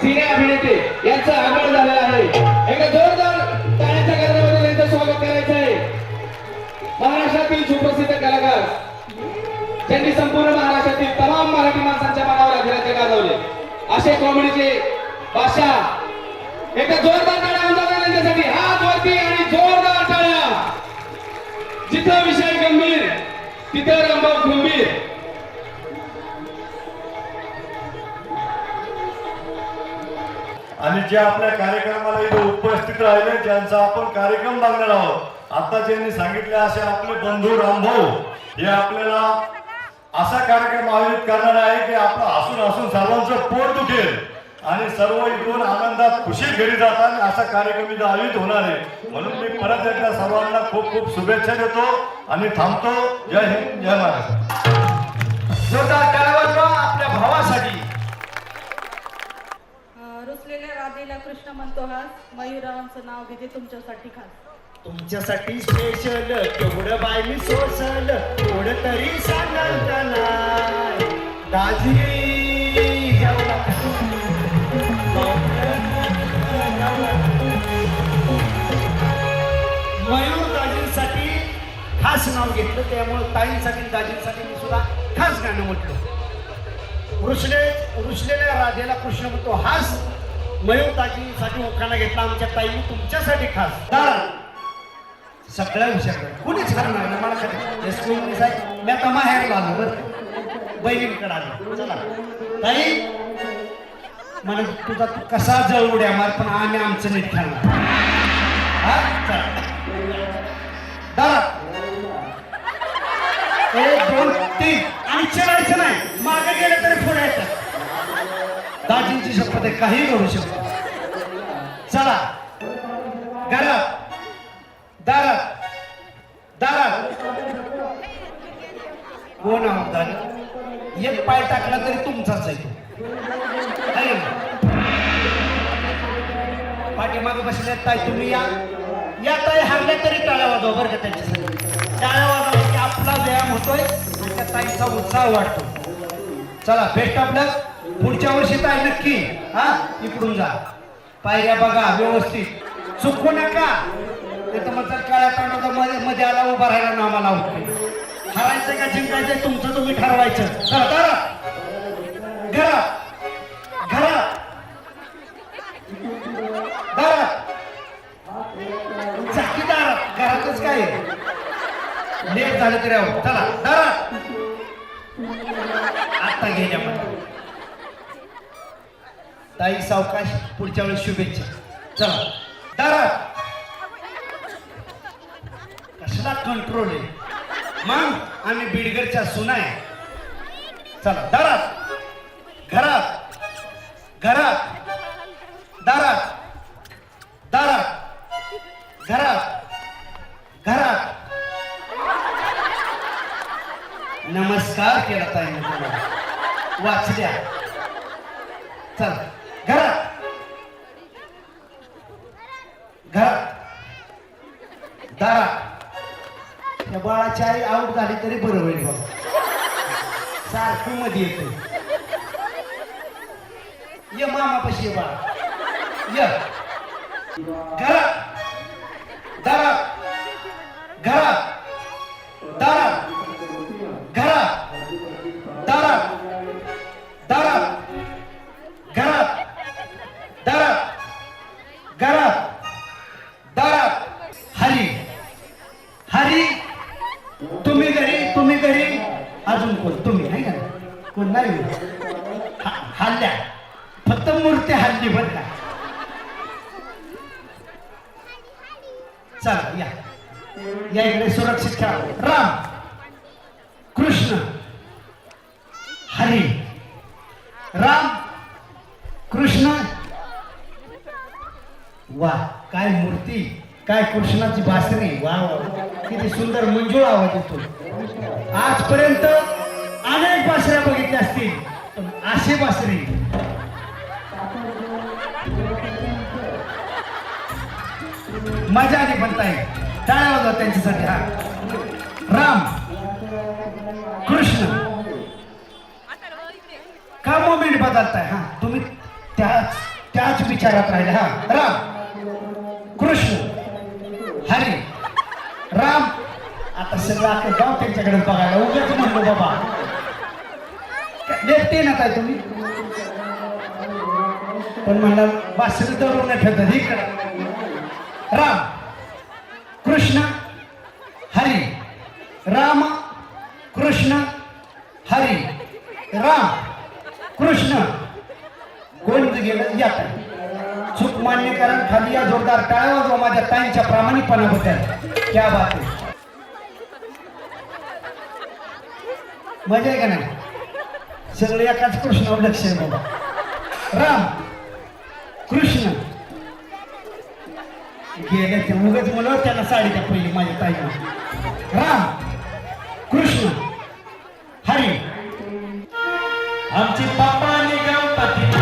सिने अभिनेते यांचं आगमन झालेलं आहे. एकदा जोरदार टाळ्याच्या गजरामध्ये त्यांचं स्वागत करायचं आहे. महाराष्ट्रातील सुप्रसिद्ध कलाकार त्यांनी संपूर्ण महाराष्ट्रातील तमाम मराठी माणसांच्या मनावर अधिराज्य गाजवले. असे कॉमेडीचे भाषा एकदा जोरदार टाळ्या होऊन जातात त्यांच्यासाठी. हात वरती आणि जोरदार टाळ्या जिथं विषय गंभीर तिथं रामभाऊ गंभीर जे आपल्या कार्यक्रमाला इथे उपस्थित राहिले ज्यांचा आपण कार्यक्रम बघणार आहोत आता ज्यांनी सांगितले असे आपले बंधू रामभाऊ हे आपल्याला असा कार्यक्रम आयोजित करणार आहे की आपलं हसून हसून सर्वांचं पोट दुखेल आणि सर्व इकडून आनंदात खुशी घरी जातात असा कार्यक्रम इथं आयोजित होणार आहे. म्हणून मी परत एकदा सर्वांना खूप खूप शुभेच्छा देतो आणि थांबतो. जय हिंद जय महाराष्ट्र. कृष्ण म्हणतो हा मयुरावांचं नाव घेते तुमच्यासाठी खास. तुमच्यासाठी स्पेशल तेवढं बायनी सोसल थोडं तरी सांगाल का नाही दाजी मयूर दाजींसाठी खास नाव घेतलं त्यामुळे ताईंसाठी आणि दाजींसाठी मी सुद्धा खास गाणं म्हटलं. रुसले रुसलेल्या राधेला कृष्ण म्हणतो हास. मयूर दाजींसाठी ओखाना घेतला आमच्या ताईने तुमच्यासाठी खास. सगळ्या हुशार कुणीच करणार ना मला कधी. एस साहेब मी आता माहेर आलो बरं बहिणीकडे आलो. चला. ताई मला तुझा तू कसा जळ उड्या मार पण आम्ही आमचं नीट खेळणार. हा? चला. दादा. एक दोन तीन. आणि चिरायचं नाही. मागे गेलं तरी पुढे येतात दाजींची शपथ आहे काही करू शकतो चला. घरात दारात. दारात. कोण आहोत एक पाय टाकला तरी तुमचाच आहे पाठीमागे बसल्या ताई तुम्ही या. या ताई हारल्या तरी टाळ्या वाजवा बरं का त्यांच्यासाठी. टाळ्या वाजवा की आपला व्यायाम होतोय आणि त्या ताईचा उत्साह वाटतो चला बेस्ट आपलं पुढच्या वर्षी ताई नक्की हा? इकडून जा. पायऱ्या बघा व्यवस्थित. चुकू नका. ते तर मग काळ्या पांढरा मध्ये मध्ये आला उभा राहिला ना आम्हाला हरायचं का जिंकायचं तुमचं तुम्ही ठरवायचं. चला दारा घरा. घरा. घरातच काय? लेट झालं तरी आहो. चला दारात आता गेल्या पण ताई सावकाश पुढच्या वेळेस शुभेच्छा. चला. दारात कसला कंट्रोल आहे? मग आम्ही बीडगरच्या सुना आहे. चला दारात घरात. घरात. दारात दारात घरात. घरात. नमस्कार केला ताईने वाचल्या. चला. घरात दारात त्या बाळाची आई आऊट झाली तरी बरं होईल बाबा सारखी मध्ये येते. ये मामापाशी ये बाळा. ये. घरात दारात नाही हल्ल्या. फक्त मूर्ती हल्ली बरं का? चला या. या इकडे सुरक्षित खेळा राम. कृष्ण. हरी. राम. कृष्ण. वा काय मूर्ती काय कृष्णाची बासरी. वा वा. किती सुंदर मंजूळ आवाज येतो. आजपर्यंत पण बसरे मजा आली पण टाळ्या वाजवा त्यांच्यासाठी हा. राम. कृष्ण. का मोमेंट बदलताय हा? तुम्ही त्याच त्याच विचारात राहिले हा. राम. कृष्ण. हरी. राम. आता सगळं अख्खं गाव त्यांच्याकडे बघायला उगाच म्हणलो बाबा. देखते ना काय तुम्ही? पण म्हणलं वासर दळून ठेवतात इकडं राम कृष्ण हरी. राम कृष्ण हरी. राम कृष्ण. कोण गेलं या. चूक मान्य करा खाली या जोरदार टाळ्या जो माझ्या ताईंच्या प्रामाणिकपणाबद्दल. क्या बात आहे. मजा आहे का नाही? सगळं एकाच कृष्णावर लक्ष आहे बाबा. राम कृष्ण. गेले ते उगच म्हणून त्यांना साडी द्या पहिली माझ्या ताईला. राम कृष्ण. हरी. आमची आणि गणपती.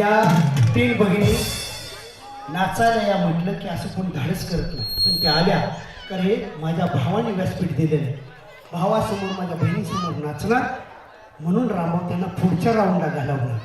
या तीन बहिणी नाचायला या म्हटलं की असं कोण धाडस करत नाही. पण त्या आल्या. कारण हे माझ्या भावाने व्यासपीठ दिलेलं आहे. भावासमोर माझ्या बहिणीसमोर नाचणार. म्हणून रामाव त्यांना पुढच्या राऊंडला घालावं